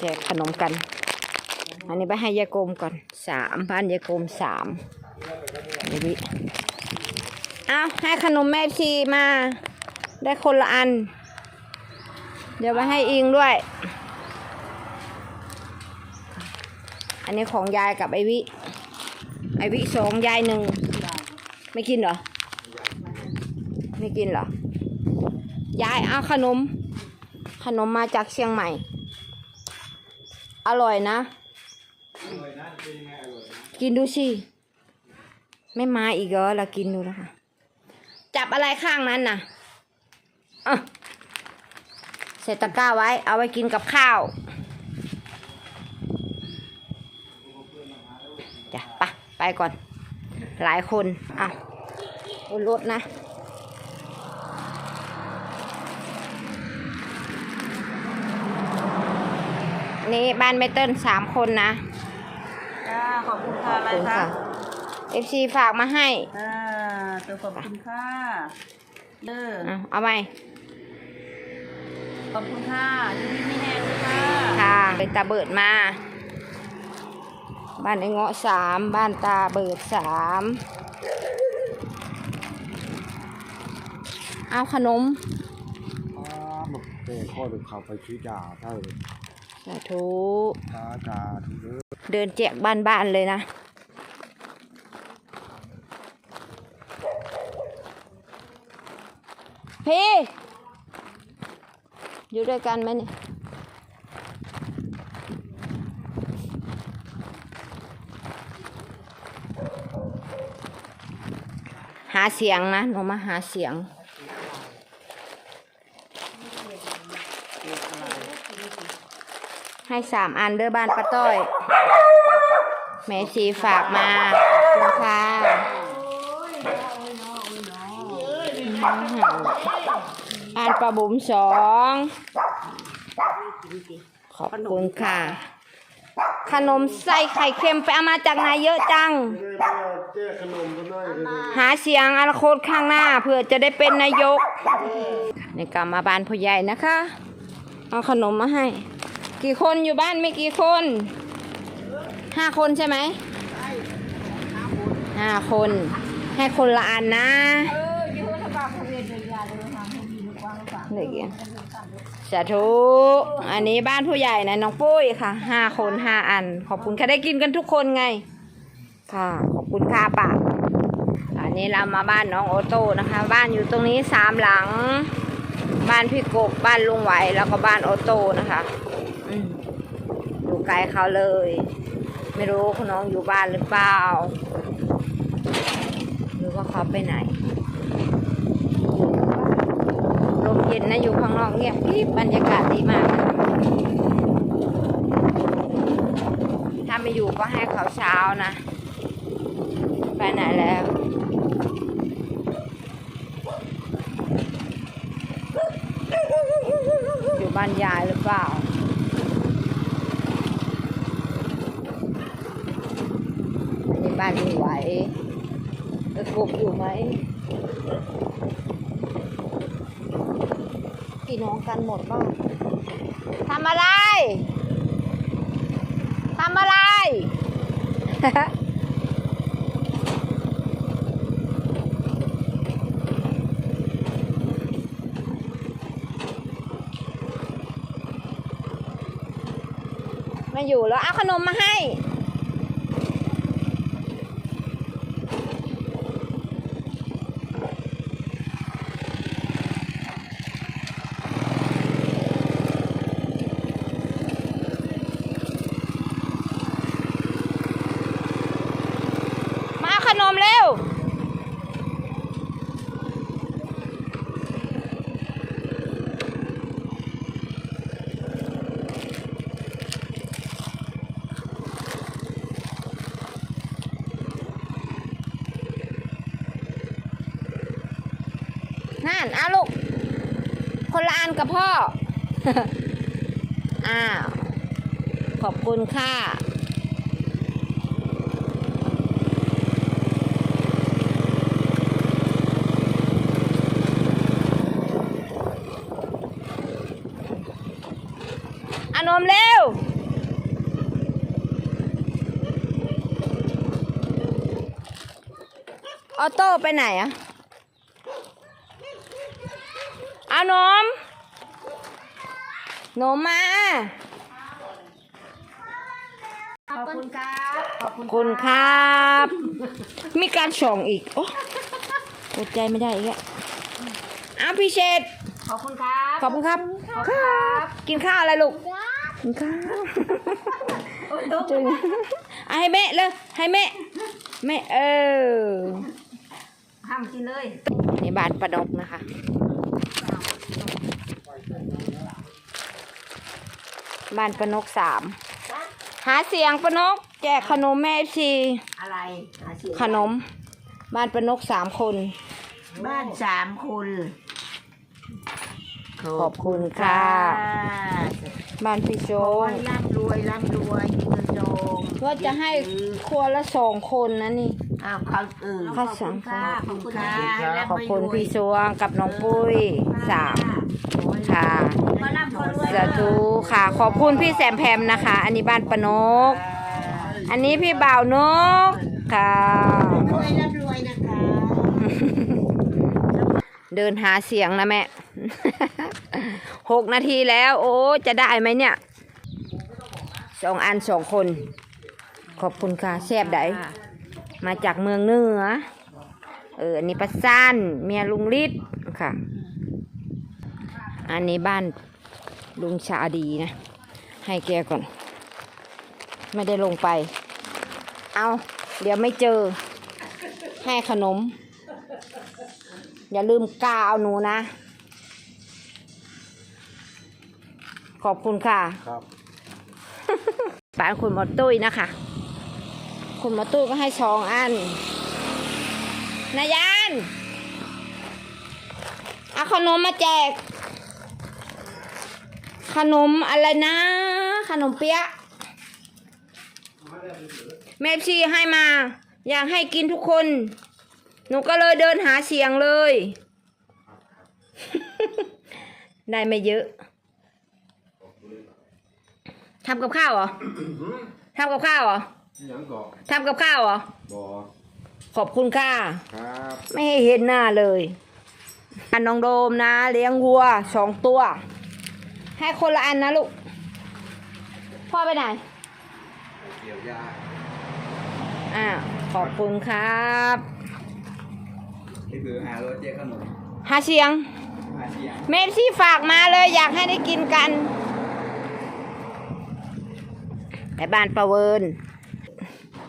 แจกขนมกัน อันนี้ไปให้ยายกลมก่อนสามบ้านยายกลมสามเดี๋ยววิเอาให้ขนมแม่ชีมา ได้คนละอัน เดี๋ยวไปให้อิงด้วย อันนี้ของยายกับไอวิ ไอวิสองยายหนึ่งไม่กินเหรอ ไม่กินเหรอ ยายเอาขนม ขนมมาจากเชียงใหม่ อร่อยนะ กินดูสิ ไม่มาอีกเหรอเรากินดูนะคะจับอะไรข้างนั้นน่ะอะใส่ตะกร้าไว้ เอาไว้กินกับข้าวจ้ะไปไปก่อน หลายคนอะบนรถนะ นี่บ้านแม่เติ้ลสามคนนะจ้าขอบคุณค่ะอะไรขอบคุณคะค่ะ FC ฝากมาให้อ่าตัวขอบคุณค่ะเด้อเอาเอาไปขอบคุณค่ะที่พี่ไม่แห้งด้วยค่ะค่ะเป็นตาเบิดมา บ้านไอ้เงาะสามบ้านตาเบิดสามเอาขนมอ๋อมันเป็นข้อหนึ่งเขาไปชี้จ่าเท่า สาธุตาจ่าทุเรศเดินแจกบ้านบ้านๆเลยนะพี่อยู่ด้วยกันไหมเนี่ยหาเสียงนะหนูมาหาเสียง ให้สามอันเด้อบ้านป้าต้อย แม่ชีฝากมาขอบคุณค่ะบ้านปลาบุ๋มสองขอบคุณค่ะ ขนมใส่ไข่เค็มไปเอามาจากไหนเยอะจังเจ๊ขนมก็ได้เลยหาเสียงอนาคตข้างหน้าเพื่อจะได้เป็นนายก ในกลับมาบานผู้ใหญ่นะคะ เอาขนมมาให้ กี่คนอยู่บ้านไม่กี่คนห้าคนใช่ไหมห้าคน ให้คนละอันนะเด็กอะสาธุ อันนี้บ้านผู้ใหญ่นะน้องปุ้ยค่ะห้าคนห้าอัน ขอบคุณค่ะได้กินกันทุกคนไง ค่ะ ขอบคุณค่ะป้าอันนี้เรามาบ้านน้องโอโต้นะคะ บ้านอยู่ตรงนี้สามหลัง บ้านพี่กบบ้านลุงไหวแล้วก็บ้านโอโต้นะคะ อยู่ไกลเขาเลย ไม่รู้คุณน้องอยู่บ้านหรือเปล่า หรือว่าเขาไปไหนลมเย็นนะอยู่ข้างนอกเงียบกริบบรรยากาศดีมาก ถ้าไม่อยู่ก็ให้เขาเช้านะ ไปไหนแล้ว อยู่บ้านยายหรือเปล่า อันนี้บ้านลุงไหวตะกบอยู่ไหมพี่น้องกันหมดบ้างทำอะไรทำอะไร มาอยู่แล้วเอาขนมมาให้ นั่นเอาลูก คนละอันกับพ่อ อ้าว ขอบคุณค่ะนมเร็ว ออโต้ไปไหนอะ เอานมนมมา ขอบคุณครับขอบคุณขอบคุณครับ มีการส่องอีก โอ้อดใจไม่ได้อีกอะเอาพี่เชษขอบคุณครับ ขอบคุณครับ ครับ กินข้าวอะไรลูก กินข้าวจริงเอาให้แม่เลย ให้แม่ แม่เออห้ามกินเลยนี่บ้านประดกนะคะ บ้านประนกสาม หาเสียงประนก แจกขนมแม่ชีอะไรหาเสียงขนม บ้านประนกสามคน บ้านสามคนขอบคุณค่ะ บ้านพี่โจโอ้งยร่ำรวยร่ำรวยมีเงินทองว่าจะให้ครัวละสองคนนะนี่ อ้าวเขาเออข้าวสารค่ะขอบคุณค่ะขอบคุณพี่สวงกับน้องปุ้ยสาม ค่ะ มาร่ำขอรวยสาธุค่ะ ขอบคุณพี่แซมแพมนะคะ อันนี้บ้านปะนก อันนี้พี่บ่าวนกค่ะ รวยร่ำรวยนะคะเดินหาเสียงนะแม่ หกนาทีแล้ว โอ้จะได้ไหมเนี่ยสองอันสองคน ขอบคุณค่ะแซ่บไดมาจากเมืองเหนือ เอออันนี้ปลาซ่านเมียลุงฤทธิ์ค่ะ อันนี้บ้านลุงชาดีนะ ให้แกก่อน ไม่ได้ลงไป เอาเดี๋ยวไม่เจอ ให้ขนม อย่าลืมกาเอาหนูนะ ขอบคุณค่ะครับป้านคุณหมอตุ้ยนะคะ คุณหมอตุ้ยก็ให้สองอัน นายานเอาขนมมาแจก ขนมอะไรนะ ขนมเปี๊ยะแม่ชีให้มา อยากให้กินทุกคน หนูก็เลยเดินหาเสียงเลย ได้ไม่เยอะทำกับข้าวเหรอทำกับข้าวเหรอยังก่อทำกับข้าวเหรอบอขอบคุณค่ะครับไม่ให้เห็นหน้าเลยอันน้องโดมนะ เลี้ยงวัวสองตัว ให้คนละอันนะลูก พ่อไปไหนเกี่ยวยาอ่าขอบคุณครับนี่คือหารถเจ๊ขนมหาเสียง หาเสียงเมฟซี่ฝากมาเลยอยากให้ได้กินกันไปบ้านประเวิน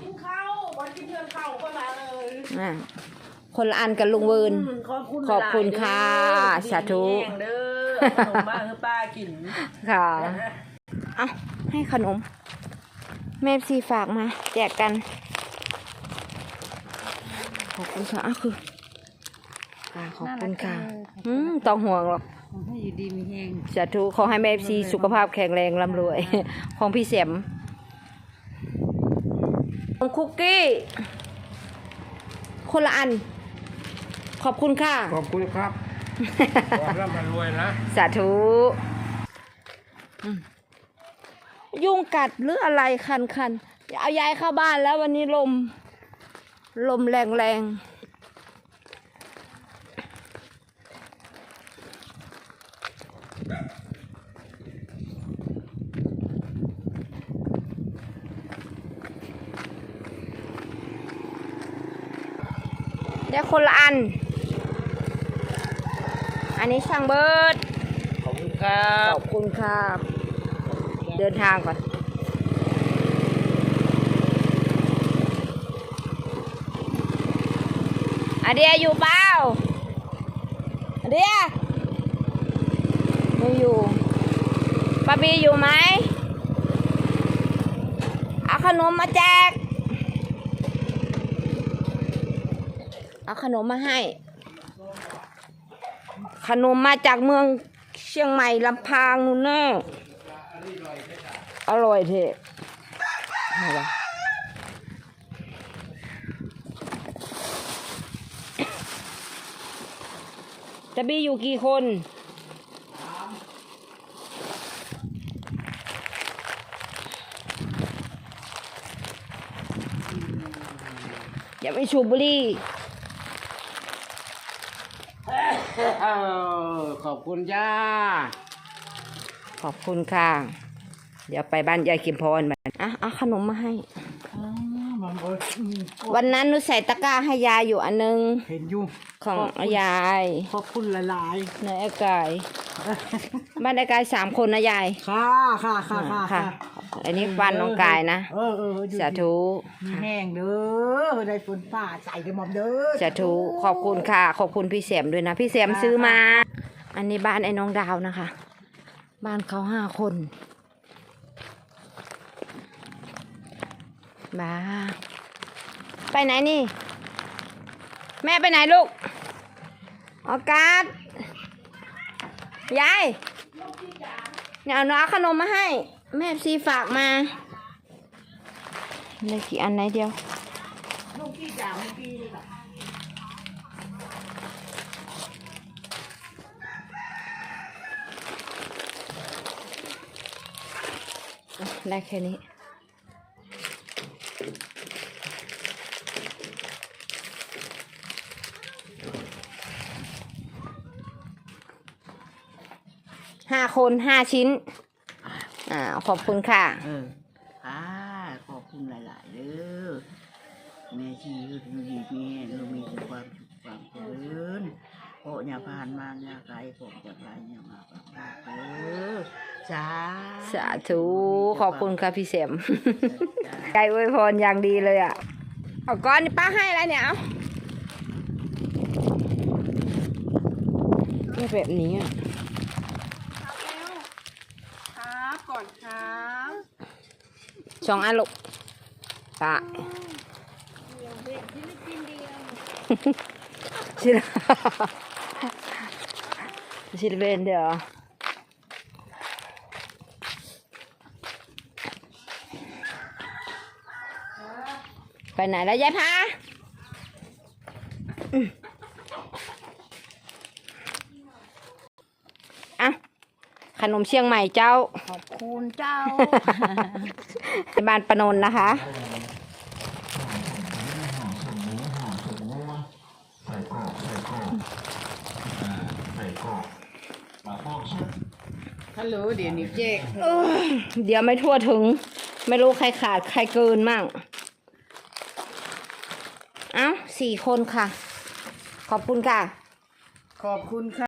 กินข้าววันกินเงินข้าวก็มาเลยอ่าคนละอันกับลุงเวิน ขอบคุณขอบคุณค่ะหลยๆเด้อสาธุดีแห้งเด้อ เอาขนมมาให้ป้ากิน ค่ะ เอาให้ขนม แม่ซีฝากมา แจกกัน ขอบคุณค่ะอ้าวคือค่ะขอบคุณค่ะ อืมต้องห่วงหรอกให้อยู่ดีมีแห้งสาธุขอให้แม่ซีสุขภาพแข็งแรงร่ำรวย ของพี่เสียมของคุกกี้ คนละอัน ขอบคุณค่ะ ขอบคุณครับ ขอร่ำรวยนะ สาธุยุงกัดหรืออะไรคันคันๆเอายายเข้าบ้านแล้ววันนี้ลม ลมแรงแรงได้คนละอัน อันนี้ช่างเบิร์ดขอบคุณครับขอบคุณครับ เดินทางก่อนอาเดียอยู่เปล่าอาเดียไม่อยู่ป้าบีอยู่ไหมเอาขนมมาแจก เอาขนมมาให้ ขนมมาจากเมืองเชียงใหม่ลำพางนู่นน่อร่อยเท่จะบีอยู่กี่คน อย่าไปชูบุรี่ ขอบคุณจ้า ขอบคุณค่ะ เดี๋ยวไปบ้านยายกิมพรมาอะเอาขนมมาให้มันเอ้ยอืมวันนั้นหนูใส่ตะกร้าให้ยายอยู่อันนึง เห็นอยู่ของยาย ขอบคุณหลายในไอ้กาย บ้านไอ้กายสามคนนะยายๆค่ะค่ะค่ะค่ะค่ะ อันนี้ฟันน้องกายนะเออเออเอออยู่สาธุมีแห้งเด้อได้ฝนฟ้าใส่กระหม่อมเด้อสาธุขอบคุณค่ะ ขอบคุณพี่แสมด้วยนะ พี่แสมซื้อมา อันนี้บ้านไอ้น้องดาวนะคะ บ้านเขาห้าคนบ้าไปไหนนี่ แม่ไปไหนลูกออกาศ ยายเนี่ยเอาหน้าขนมมาให้ แม่ซีฝากมาเลยกี่อันไหนเดียวได้แค่นี้ ห้าคนห้าชิ้น อ่า ขอบคุณค่ะ เออค่ะขอบคุณหลาย ๆเด้อแม่ชีคือดูดีแม่เรามีแต่ความสุขความเจริญเพราะอย่าผ่านมาอย่าไกลผมจะไกลอย่ามาปากปากเด้อจ้าสาธุ ขอบคุณค่ะพี่เสมใจอวยพรอย่างดีเลยอะ เอาก้อนนี่ป้าให้อะไรเนี่ย เอาไม่แบบนี้อะ ครับก่อนครับ สองอันลูกปะชิลชิลเบนเดี๋ยวไปไหนแล้วยายพาอืมอะขนมเชียงใหม่เจ้า ขอบคุณเจ้า บ้านปะนนนะคะ ฮัลโหลเดี๋ยวนี้เจ๊เอ้ยเดี๋ยวไม่ทั่วถึง ไม่รู้ใครขาดใครเกินมั่ง เอ้าสี่คนค่ะ ขอบคุณค่ะ ขอบคุณค่ะ